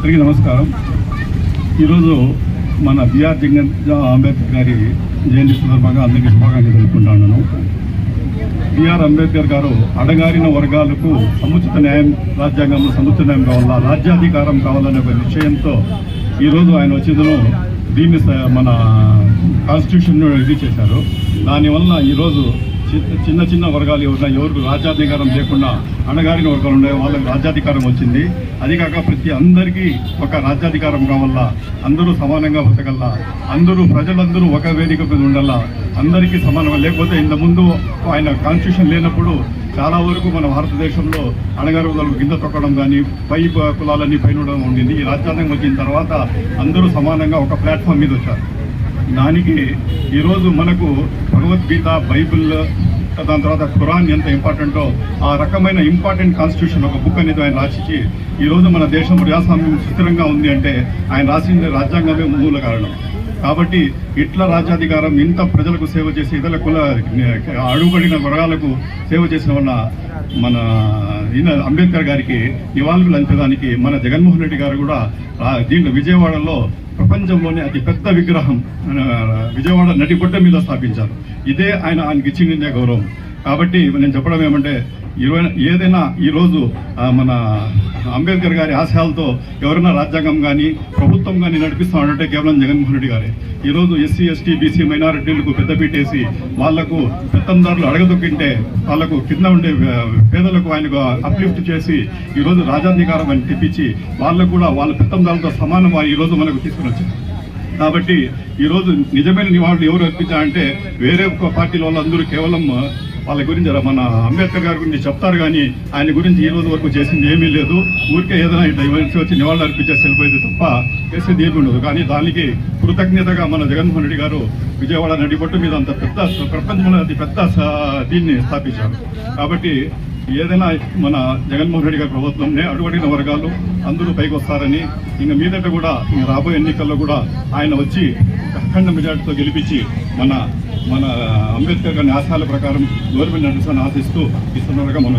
అందరికీ నమస్కారం. ఈరోజు మన బిఆర్ జగన్ అంబేద్కర్ గారి జయంతి సందర్భంగా అందరికీ శుభాకాంక్షలు తెలుపుకుంటున్నాను బిఆర్ అంబేద్కర్ గారు అడగారిన వర్గాలకు సముచిత న్యాయం రాజ్యాంగంలో సముచిత న్యాయం కావాలా రాజ్యాధికారం కావాలనే ఒక నిశ్చయంతో ఈరోజు ఆయన వచ్చిందను దీన్ని మన కాన్స్టిట్యూషన్ ఇది చేశారు. దానివల్ల ఈరోజు చిన్న చిన్న వర్గాలు ఎవరైనా ఎవరికి రాజ్యాధికారం లేకుండా అణగారిన వర్గాలు ఉన్నాయి వాళ్ళకి రాజ్యాధికారం వచ్చింది. అది కాక ప్రతి అందరికీ ఒక రాజ్యాధికారం కావాలా అందరూ సమానంగా బతకల్లా అందరూ ప్రజలందరూ ఒక వేదిక మీద ఉండాలా అందరికీ సమానంగా లేకపోతే ఇంత ముందు ఆయన కాన్స్టిట్యూషన్ లేనప్పుడు చాలా వరకు మన భారతదేశంలో అణగారులకు కింద తొక్కడం కానీ పై కులాలన్నీ పైన ఉండడం ఉండింది. ఈ రాజ్యాంగం వచ్చిన తర్వాత అందరూ సమానంగా ఒక ప్లాట్ఫామ్ మీద వచ్చారు. దానికి ఈరోజు మనకు భగవద్గీత బైబిల్ దాని తర్వాత ఖురాన్ ఎంత ఇంపార్టెంటో ఆ రకమైన ఇంపార్టెంట్ కాన్స్టిట్యూషన్ ఒక బుక్ అనేది ఆయన రాసిచ్చి ఈరోజు మన దేశం ప్రజాస్వామ్యం సుస్థిరంగా ఉంది అంటే ఆయన రాసిన రాజ్యాంగమే మూల కారణం. కాబట్టి ఇట్ల రాజ్యాధికారం ఇంత ప్రజలకు సేవ చేసి ఇతర కుల అడుగుబడిన వర్గాలకు సేవ చేసిన వల్ల మన ఈయన అంబేద్కర్ గారికి నివాళులు అంచడానికి మన జగన్మోహన్ రెడ్డి గారు కూడా దీంట్లో విజయవాడలో ప్రపంచంలోనే అతి పెద్ద విగ్రహం విజయవాడ నడిబొడ్డ మీద స్థాపించారు. ఇదే ఆయన ఆయనకి ఇచ్చిన గౌరవం. కాబట్టి నేను చెప్పడం ఏమంటే ఇరవై ఏదైనా ఈరోజు మన అంబేద్కర్ గారి ఆశయాలతో ఎవరైనా రాజ్యాంగం కానీ ప్రభుత్వం కానీ నడిపిస్తామంటే కేవలం జగన్మోహన్ రెడ్డి గారే. ఈరోజు ఎస్సీ ఎస్టీ బీసీ మైనారిటీలకు పెద్దపీటేసి వాళ్ళకు పెత్తందారులు అడగదొక్కింటే వాళ్ళకు కింద ఉండే పేదలకు ఆయనకు అప్లిఫ్ట్ చేసి ఈరోజు రాజాధికారం అని తెప్పించి వాళ్ళకు కూడా వాళ్ళ పెత్తందారులతో సమానం ఈరోజు మనకు తీసుకుని వచ్చారు. కాబట్టి ఈరోజు నిజమైన నివాళులు ఎవరు అర్పించారంటే వేరే ఒక పార్టీల వాళ్ళందరూ కేవలం వాళ్ళ గురించి మన అంబేద్కర్ గారి గురించి చెప్తారు కానీ ఆయన గురించి ఈ రోజు వరకు చేసింది ఏమీ లేదు. ఊరికే ఏదైనా ఇట్లా ఈవెంట్స్ వచ్చి నివాళులు అర్పించేసి వెళ్ళిపోయింది తప్ప చేసేది ఏమి ఉండదు. కానీ దానికి కృతజ్ఞతగా మన జగన్మోహన్ రెడ్డి గారు విజయవాడ నడిబొట్టు మీద అంత పెద్ద ప్రపంచంలో అతి పెద్ద దీన్ని స్థాపించారు. కాబట్టి ఏదైనా మన జగన్మోహన్ రెడ్డి గారి ప్రభుత్వంనే అడుగడిన వర్గాలు అందరూ పైకి వస్తారని ఇంకా మీదట కూడా ఇంక రాబోయే ఎన్నికల్లో కూడా ఆయన వచ్చి అఖండ మెజార్టీతో గెలిపించి మన మన అంబేద్కర్ గారి ఆశయాల ప్రకారం గవర్నమెంట్ నడుస్తాను ఆశిస్తూ ఈ సందర్భంగా మనం